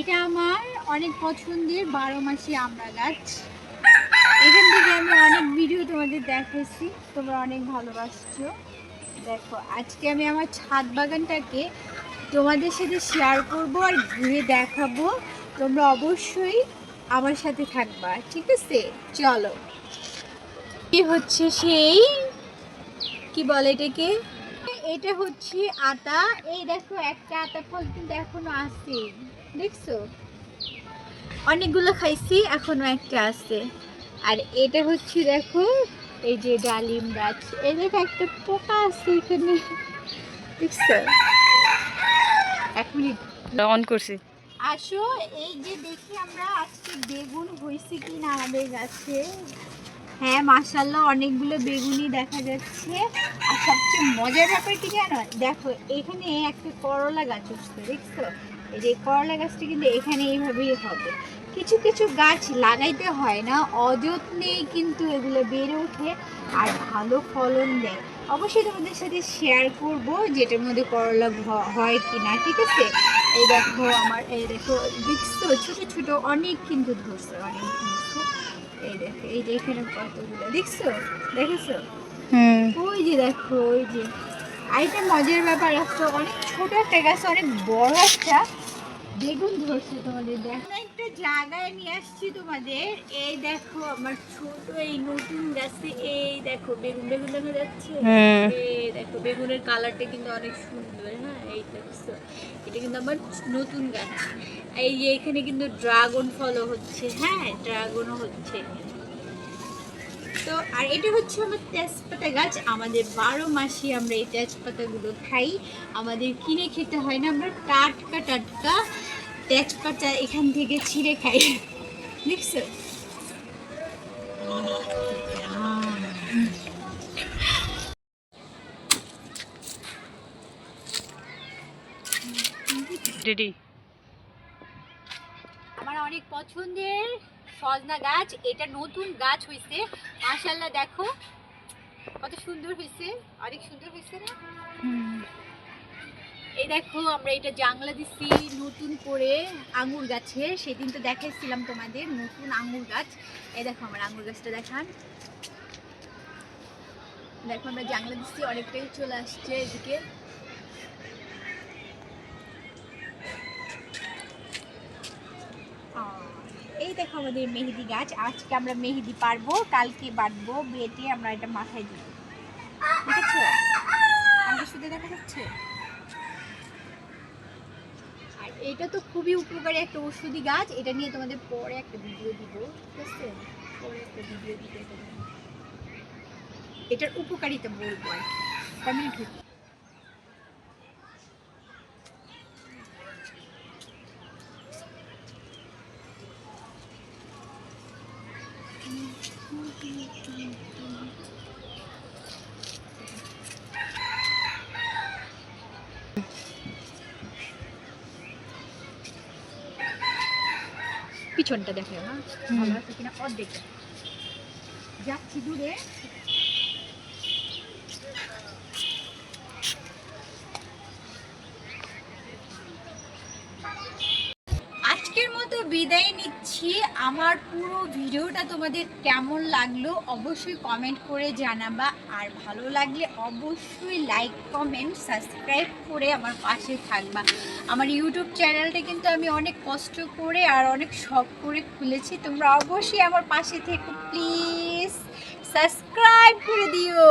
এটা আমার অনেক পছন্দের বারো মাসি আমরা গাছ। এখান থেকে আমি অনেক ভিডিও তোমাদের দেখাইছি তোমরা অনেক ভালোবাসছো। দেখো, আজকে আমি আমার ছাদ বাগানটাকে তোমাদের সাথে শেয়ার করব আর ঘুরে দেখাবো। তোমরা অবশ্যই আমার সাথে থাকবা, ঠিক আছে? চলো। কি হচ্ছে সেই, কি বলে এটাকে? এটা হচ্ছে আতা। এই দেখো, একটা আতা ফল কিন্তু এখনও আছে। দেখছ? অনেকগুলো খাইছি এখনও একটা আছে। আর এটা হচ্ছে দেখো এই যে ডালিম গাছ। এই দেখো একটা পোকা আছে এখানে। দেখছ? এক মিনিট। অন করছি। আসো এই যে দেখি আমরা আজকে বেগুন হয়েছে কি না আমাদের গাছে। হ্যাঁ মাশাল্লাহ অনেকগুলো বেগুনই দেখা যাচ্ছে। আর সবচেয়ে মজার ব্যাপার কি জানো? দেখো এখানে একটা করলা গাছ উঠছে দেখছ? যে করলা গাছটা কিন্তু এখানে এইভাবেই হবে। কিছু কিছু গাছ লাগাইতে হয় না অযত্নেই কিন্তু এগুলো বেড়ে ওঠে আর ভালো ফলন দেয়। অবশ্যই তোমাদের সাথে শেয়ার করব যেটার মধ্যে করলা হয় কি না ঠিক আছে? এই দেখো আমার এই দেখো দেখছ? ছোট ছোট অনেক কিন্তু ধরছে অনেক ধরছে এই দেখো এই যে এখানে কতগুলো দেখছ? দেখেছ? ওই যে দেখো ওই যে। আরেকটা মজার ব্যাপার আছে অনেক ছোট একটা গাছ অনেক বড় একটা বেগুন ধরছে তোমাদের দেখো। একটা জায়গায় নিয়ে আসছি তোমাদের। এই দেখো আমার ছোট এই নতুন গাছে এই দেখো বেগুন বেগুন দেখা যাচ্ছে? এই দেখো বেগুনের কালারটা কিন্তু অনেক সুন্দর হ্যাঁ? এই দেখছ? এটা কিন্তু আমার নতুন গাছ। এই যে এখানে কিন্তু ড্রাগন ফলও হচ্ছে হ্যাঁ? ড্রাগনও হচ্ছে। তো আর এটা হচ্ছে আমার তেজপাতা গাছ। আমাদের বারো মাসে আমরা এই তেজপাতাগুলো খাই। আমাদের কিনে খেতে হয় না আমরা টাটকা টাটকা তেজপাতা এখান থেকে ছিঁড়ে খাই। দেখছ? রেডি আমার অনেক পছন্দের সজনা গাছ, এটা নতুন গাছ হয়েছে মাশাল্লাহ দেখো। কত সুন্দর হয়েছে অনেক সুন্দর হয়েছে না? এই দেখো, আমরা এটা জাংলা দিছি নতুন করে আঙুর গাছে। সেদিন তো দেখাইছিলাম তোমাদের, নতুন আঙুর গাছ। এই দেখো, আমার আঙুর গাছটা দেখান। দেখো, আমরা জাংলা দিচ্ছি অনেকটাই চলে আসছে এদিকে আহ, এই দেখো আমাদের মেহেদি গাছ। আজকে আমরা মেহেদি পারব, কালকে বাটবো, বেটে আমরা এটা মাথায় দিব। দেখেছ? আমাকে শুধু দেখা যাচ্ছে আর এটা তো খুবই উপকারী একটা ওষুধি গাছ। এটা নিয়ে তোমাদের পরে একটা ভিডিও দিব, ঠিক আছে? পরে একটা ভিডিও এটার উপকারিতা বলব আর পিছনটা দেখে হ্যাঁ। ভালো আছে কিনা? অর্ধেক যাচ্ছি দূরে। মতো বিদায় নিচ্ছি। আমার পুরো ভিডিওটা তোমাদের কেমন লাগল অবশ্যই কমেন্ট করে জানাবা। আর ভালো লাগলে অবশ্যই লাইক কমেন্ট সাবস্ক্রাইব করে আমার পাশে থাকবা। আমার ইউটিউব চ্যানেলটা কিন্তু আমি অনেক কষ্ট করে আর অনেক শখ করে খুলেছি। তোমরা অবশ্যই আমার পাশে থেকে প্লিজ সাবস্ক্রাইব করে দিও।